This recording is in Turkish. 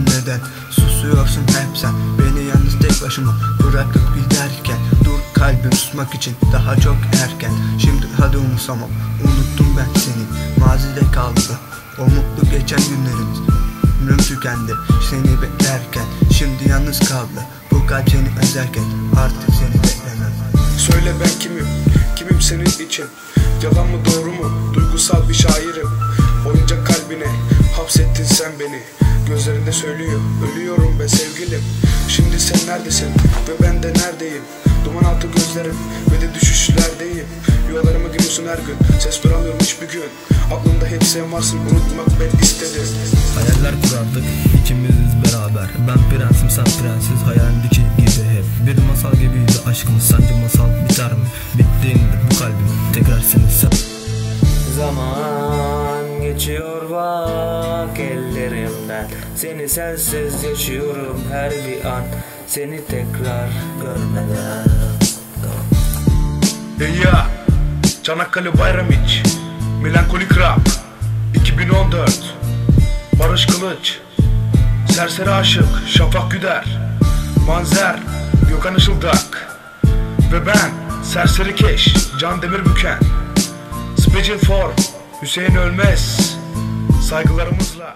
neden Susuyorsun hep sen? Beni yalnız tek başıma bırakıp giderken Dur kalbim susmak için daha çok erken. Şimdi hadi umursamam Unuttum ben seni. Mazide kaldı O mutlu geçen günlerimiz Ömrüm tükendi. Seni beklerken Şimdi yalnız kaldı. Bu kalp seni özlerken Artık seni beklemem. Söyle ben kimim, kimim senin için? Yalan mı doğru mu, duygusal bir kalbine hapsettin sen beni. Gözlerinde söylüyor, ölüyorum be sevgilim. Şimdi sen neredesin? Ve ben de neredeyim? Duman altı gözlerim ve de düşüşlerdeyim. Yuvalarıma giriyorsun her gün, ses duramıyorum hiçbir gün. Aklımda hep sen varsın, unutmak ben istedim. Hayaller kurardık. İkimiz beraber. Ben prensim sen prensiz. Hayalindeki gibi hep. Bir masal gibiydi aşkımız. Sence masal biter mi? Bittiğinde bu kalbim. Tekrar seni sen ellerimden. Seni sensiz yaşıyorum her bir an. Seni tekrar görmeden. Ya Çanakkale Bayramiç Melankolik Rap 2014 Barış Kılıç Serseri Aşık Şafak Güder Manzer Gökhan Işıldak Ve ben Serseri Keş Can Demir Special Form Hüseyin Ölmez Saygılarımızla